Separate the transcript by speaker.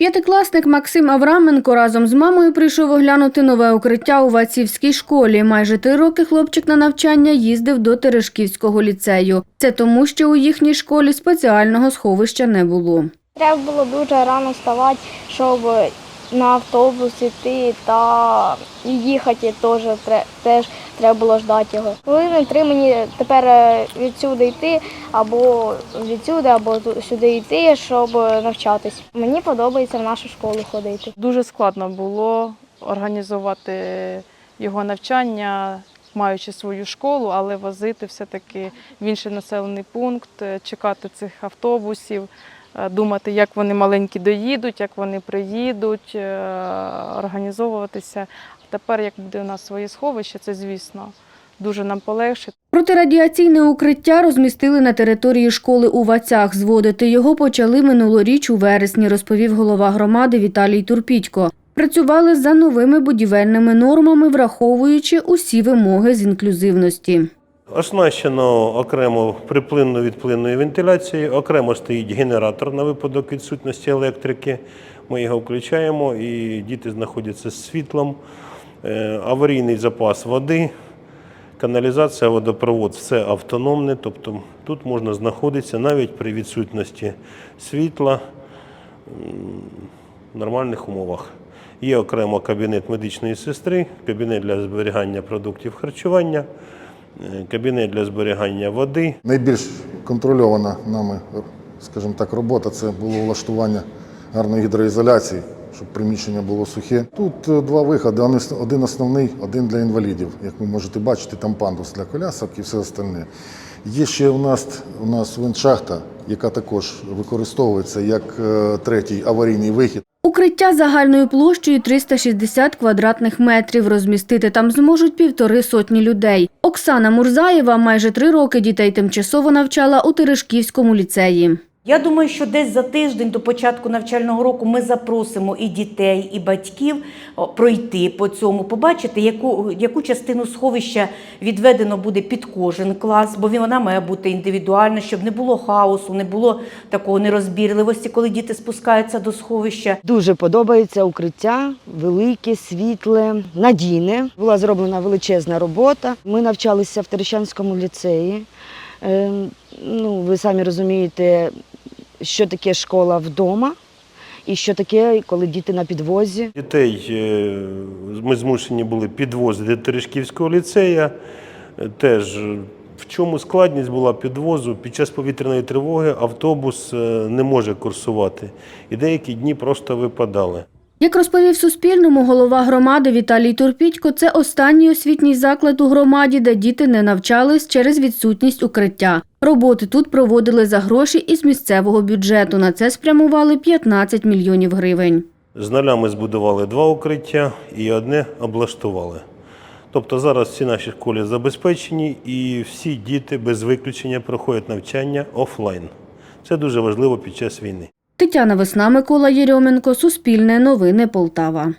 Speaker 1: П'ятикласник Максим Авраменко разом з мамою прийшов оглянути нове укриття у Вацівській школі. Майже три роки хлопчик на навчання їздив до Терешківського ліцею. Це тому, що у їхній школі спеціального сховища не було.
Speaker 2: Треба було дуже рано вставати, щоб на автобус йти та їхати теж, теж треба було ждати його. Хвилини три мені тепер е, відсюди йти, або відсюди, або сюди йти, щоб навчатись. Мені подобається в нашу школу ходити.
Speaker 3: Дуже складно було організувати його навчання, маючи свою школу, але возити все-таки в інший населений пункт, е, чекати цих автобусів, думати, як вони маленькі доїдуть, як вони приїдуть, е, організовуватися. Тепер, як буде у нас своє сховище, це звісно дуже нам полегшить.
Speaker 1: Протирадіаційне укриття розмістили на території школи у Вацях. Зводити його почали минулоріч у вересні, розповів голова громади Віталій Турпітько. Працювали за новими будівельними нормами, враховуючи усі вимоги з інклюзивності.
Speaker 4: Оснащено окремо приплинно відплинною вентиляцією, окремо стоїть генератор на випадок відсутності електрики. Ми його включаємо і діти знаходяться з світлом. Е, Аварійний запас води, каналізація, водопровод все автономне, тобто тут можна знаходитися навіть при відсутності світла в нормальних умовах. Є окремо кабінет медичної сестри, кабінет для зберігання продуктів харчування, кабінет для зберігання води.
Speaker 5: Найбільш контрольована нами, скажімо так, робота це було влаштування гарної гідроізоляції, щоб приміщення було сухе. Тут е, два виходи: один основний, один для інвалідів. Як ви можете бачити, там пандус для колясок і все остальне. Є ще у нас, у нас виншахта, яка також використовується як е, третій аварійний вихід.
Speaker 1: Укриття загальною площею 360 квадратних метрів. Розмістити там зможуть півтори сотні людей. Оксана Мурзаєва майже три роки дітей тимчасово навчала у Терешківському ліцеї.
Speaker 6: Я думаю, що десь за тиждень до початку навчального року ми запросимо і дітей, і батьків пройти по цьому, побачити, яку, яку частину сховища відведено буде під кожен клас, бо вона має бути індивідуальна, щоб не було хаосу, не було такого нерозбірливості, коли діти спускаються до сховища.
Speaker 7: Дуже подобається укриття, велике, світле, надійне. Була зроблена величезна робота. Ми навчалися в Терещанському ліцеї. Е, Ну, ви самі розумієте, що таке школа вдома і що таке, коли діти на підвозі.
Speaker 4: Дітей е, ми змушені були підвозити до Терешківського ліцея. Е, Теж е, в чому складність була підвозу? Під час повітряної тривоги автобус е, не може курсувати. І деякі дні просто випадали.
Speaker 1: Як розповів Суспільному голова громади Віталій Турпітько, це останній освітній заклад у громаді, де діти не навчались через відсутність укриття. Роботи тут проводили за гроші із місцевого бюджету. На це спрямували 15 мільйонів гривень.
Speaker 4: З нуля ми збудували два укриття і одне облаштували. Тобто зараз всі наші школи забезпечені і всі діти без виключення проходять навчання офлайн. Це дуже важливо під час війни.
Speaker 1: Тетяна Весна, Микола Єрьоменко, Суспільне новини Полтава.